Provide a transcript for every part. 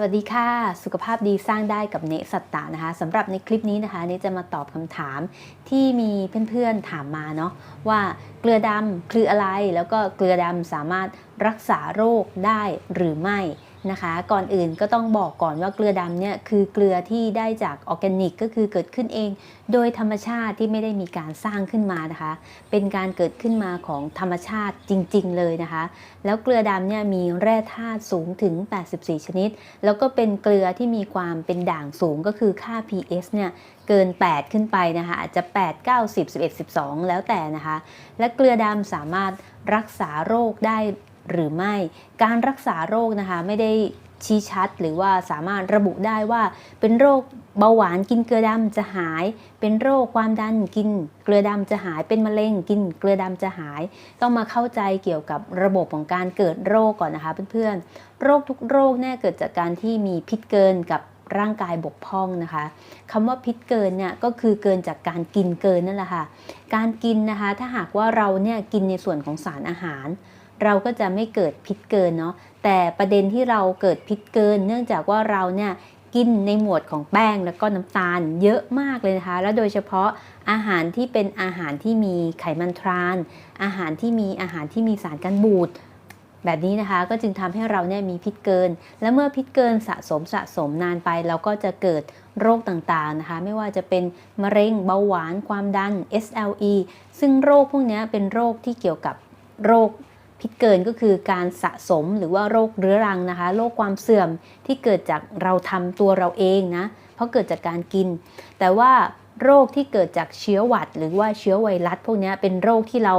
สวัสดีค่ะ สุขภาพดีสร้างได้กับเนสัตตานะคะสำหรับในคลิปนี้นะคะเนจะมาตอบคำถามที่มีเพื่อนๆถามมาเนาะว่าเกลือดำคืออะไร แล้วก็เกลือดำสามารถรักษาโรคได้หรือไม่ นะคะ ก่อนอื่นก็ต้องบอกก่อนว่าเกลือดำเนี่ยคือเกลือที่ได้จากออร์แกนิกก็คือเกิดขึ้นเอง โดยธรรมชาติที่ไม่ได้มีการสร้างขึ้นมานะคะ เป็นการเกิดขึ้นมาของธรรมชาติจริง ๆ เลยนะคะ แล้วเกลือดำเนี่ยมีแร่ธาตุสูงถึง 84 ชนิด แล้วก็เป็นเกลือที่มีความเป็นด่างสูงก็คือค่า pH เนี่ยเกิน 8 ขึ้นไปนะคะ อาจจะ 8 9 10 11 12 แล้วแต่นะคะ และเกลือดำสามารถรักษาโรคได้ หรือไม่ การรักษาโรคนะคะไม่ได้ชี้ชัดหรือว่าสามารถระบุได้ว่า เป็นโรคเบาหวานกินเกลือดำจะหาย เป็นโรคความดันกินเกลือดำจะหาย เป็นมะเร็งกินเกลือดำจะหาย ต้องมาเข้าใจเกี่ยวกับระบบของการเกิดโรคก่อนนะคะเพื่อนๆ โรคทุกโรคเนี่ยเกิดจากการที่มีพิษเกินกับร่างกายบกพร่องนะคะคำว่าพิษเกินเนี่ยก็คือเกินจากการกินเกินนั่นแหละค่ะ การกินนะคะถ้าหากว่าเราเนี่ยกินในส่วนของสารอาหาร เราก็จะไม่เกิดพิษเกินเนาะแต่ประเด็นที่เราเกิดพิษเกิน เนื่องจากว่าเราเนี่ยกินในหมวดของแป้งแล้วก็น้ำตาลเยอะมากเลยนะคะ แล้วโดยเฉพาะอาหารที่เป็นอาหารที่มีไขมันทราน อาหารที่มีอาหารที่มีสารกันบูดแบบนี้นะคะก็จึงทำให้เราเนี่ยมีพิษเกิน และเมื่อพิษเกินสะสมสะสมนานไป เราก็จะเกิดโรคต่างๆนะคะ ไม่ว่าจะเป็นมะเร็งเบาหวานความดัน SLE ซึ่งโรคพวกนี้เป็นโรคที่เกี่ยวกับโรค พิษเกินก็คือการสะสมหรือว่าโรคเรื้อรังนะคะ โรคความเสื่อมที่เกิดจากเราทำตัวเราเองนะ เพราะเกิดจากการกิน แต่ว่าโรคที่เกิดจากเชื้อหวัด หรือว่าเชื้อไวรัสพวกนี้เป็นโรคที่เรา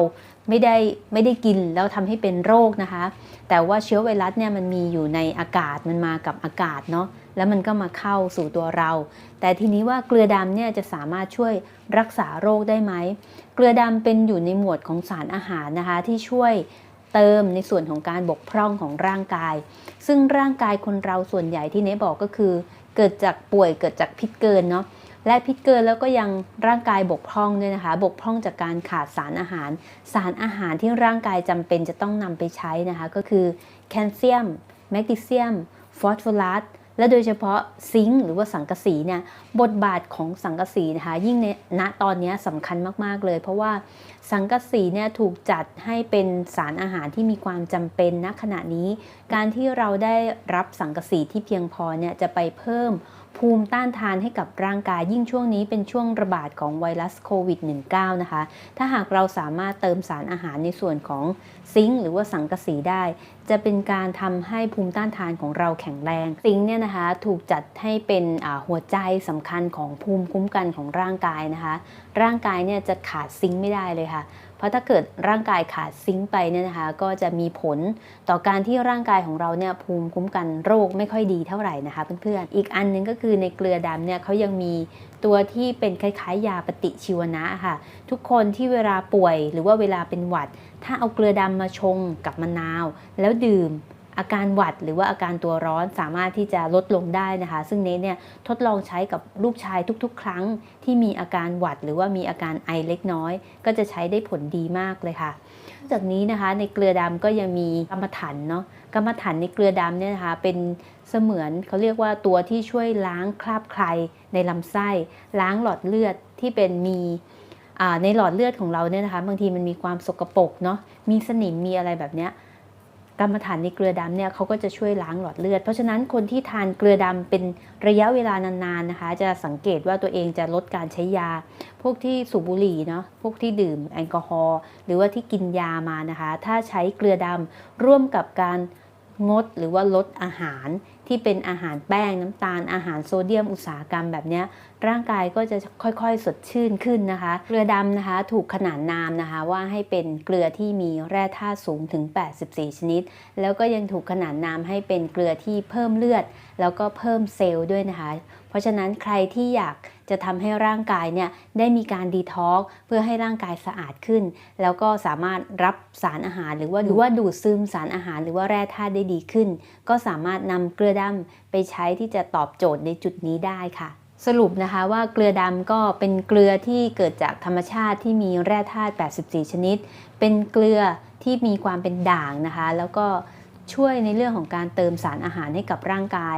ไม่ได้ไม่ได้กินแล้วทำให้เป็นโรคนะคะ แต่ว่าเชื้อไวรัสเนี่ยมันมีอยู่ในอากาศมันมากับอากาศเนาะแล้วมันก็มาเข้าสู่ตัวเรา แต่ทีนี้ว่าเกลือดำเนี่ยจะสามารถช่วยรักษาโรคได้ไหมเกลือดำเป็นอยู่ในหมวดของสารอาหารนะคะที่ช่วย เติมในส่วนของการบกพร่องของร่างกาย ซึ่งร่างกายคนเราส่วนใหญ่ที่เนบอกก็คือ เกิดจากป่วยเกิดจากพิษเกินเนาะและพิษเกินแล้วก็ยังร่างกายบกพร่องด้วยนะคะ บกพร่องจากการขาดสารอาหาร สารอาหารที่ร่างกายจำเป็นจะต้องนำไปใช้นะคะ ก็คือแคลเซียมแมกนีเซียมฟอสฟอรัส และโดยเฉพาะซิงค์หรือว่าสังกะสีเนี่ยบทบาทของสังกะสีนะคะยิ่งในณตอนนี้สำคัญมากๆเลย เพราะว่าสังกะสีเนี่ยถูกจัดให้เป็นสารอาหารที่มีความจำเป็นณขณะนี้ การที่เราได้รับสังกะสีที่เพียงพอเนี่ยจะไปเพิ่ม ภูมิต้านทานให้กับร่างกายยิ่งช่วงนี้เป็นช่วงระบาดของไวรัสโควิด -19 นะคะ ถ้าหากเราสามารถเติมสารอาหารในส่วนของซิงค์หรือว่าสังกะสีได้ จะเป็นการทำให้ภูมิต้านทานของเราแข็งแรง ซิงค์เนี่ยนะคะถูกจัดให้เป็นหัวใจสำคัญของภูมิคุ้มกันของร่างกายนะคะ ร่างกายเนี่ยจะขาดซิงค์ไม่ได้เลยค่ะ เพราะถ้าเกิดร่างกายขาดซิงค์ไปเนี่ยนะคะ ก็จะมีผลต่อการที่ร่างกายของเราเนี่ยภูมิคุ้มกันโรคไม่ค่อยดีเท่าไหร่นะคะเพื่อนๆ อีกอันหนึงก็คือในเกลือดำเนี่ยเขายังมีตัวที่เป็นคล้ายๆ ยาปฏิชีวนะค่ะ ทุกคนที่เวลาป่วยหรือว่าเวลาเป็นหวัด ถ้าเอาเกลือดำมาชงกับมะนาว แล้วดื่ม อาการหวัดหรือว่าอาการตัวร้อนสามารถที่จะลดลงได้นะคะ ซึ่งเนทเนี่ยทดลองใช้กับลูกชายทุกๆ ครั้งที่มีอาการหวัด หรือว่ามีอาการไอเล็กน้อย ก็จะใช้ได้ผลดีมากเลยค่ะจากนี้นะคะในเกลือดำก็ยังมีกรรมฐานเนาะกรรมฐานในเกลือดำเนี่ยนะคะเป็นเสมือนเขาเรียกว่าตัวที่ช่วยล้างคราบใครในลำไส้ ล้างหลอดเลือดที่เป็นมีในหลอดเลือดของเราเนี่ยนะคะบางทีมันมีความสกปรกเนาะมีสนิมมีอะไรแบบเนี้ย กรรมฐานในเกลือดำเนี่ยเขาก็จะช่วยล้างหลอดเลือด เพราะฉะนั้นคนที่ทานเกลือดำเป็นระยะเวลานานๆนะคะ จะสังเกตว่าตัวเองจะลดการใช้ยา พวกที่สูบบุหรี่เนาะพวกที่ดื่มแอลกอฮอล์หรือว่าที่กินยามานะคะ ถ้าใช้เกลือดำร่วมกับการงดหรือว่าลดอาหารที่เป็นอาหารแป้งน้ำตาลอาหารโซเดียมอุตสาหกรรมแบบนี้ ร่างกายก็จะค่อยๆ สดชื่นขึ้นนะคะ เกลือดำนะคะถูกขนานนามนะคะว่าให้เป็นเกลือที่มีแร่ธาตุสูงถึง 84 ชนิด แล้วก็ยังถูกขนานนามให้เป็นเกลือที่เพิ่มเลือด แล้วก็เพิ่มเซลล์ด้วยนะคะ เพราะฉะนั้นใครที่อยากจะทำให้ร่างกายเนี่ยได้มีการดีท็อกเพื่อให้ร่างกายสะอาดขึ้น แล้วก็สามารถรับสารอาหารหรือว่าหรือว่าดูดซึมสารอาหารหรือว่าแร่ธาตุได้ดีขึ้น ก็สามารถนำเกลือดำไปใช้ที่จะตอบโจทย์ในจุดนี้ได้ค่ะ สรุปนะคะว่าเกลือดำก็เป็นเกลือที่เกิดจากธรรมชาติที่มีแร่ธาตุ 84 ชนิด เป็นเกลือที่มีความเป็นด่างนะคะ แล้วก็ช่วยในเรื่องของการเติมสารอาหารให้กับร่างกาย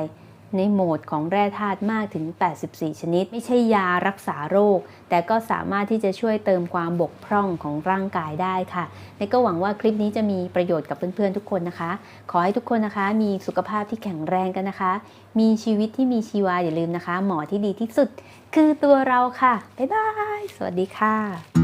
ในโหมดของแร่ธาตุมากถึง 84 ชนิด ไม่ใช่ยารักษาโรค แต่ก็สามารถที่จะช่วยเติมความบกพร่องของร่างกายได้ค่ะในก็หวังว่าคลิปนี้จะมีประโยชน์กับเพื่อนๆทุกคนนะคะ ขอให้ทุกคนนะคะมีสุขภาพที่แข็งแรงกันนะคะ มีชีวิตที่มีชีวาอย่าลืมนะคะ หมอที่ดีที่สุด คือตัวเราค่ะบ๊ายบายสวัสดีค่ะ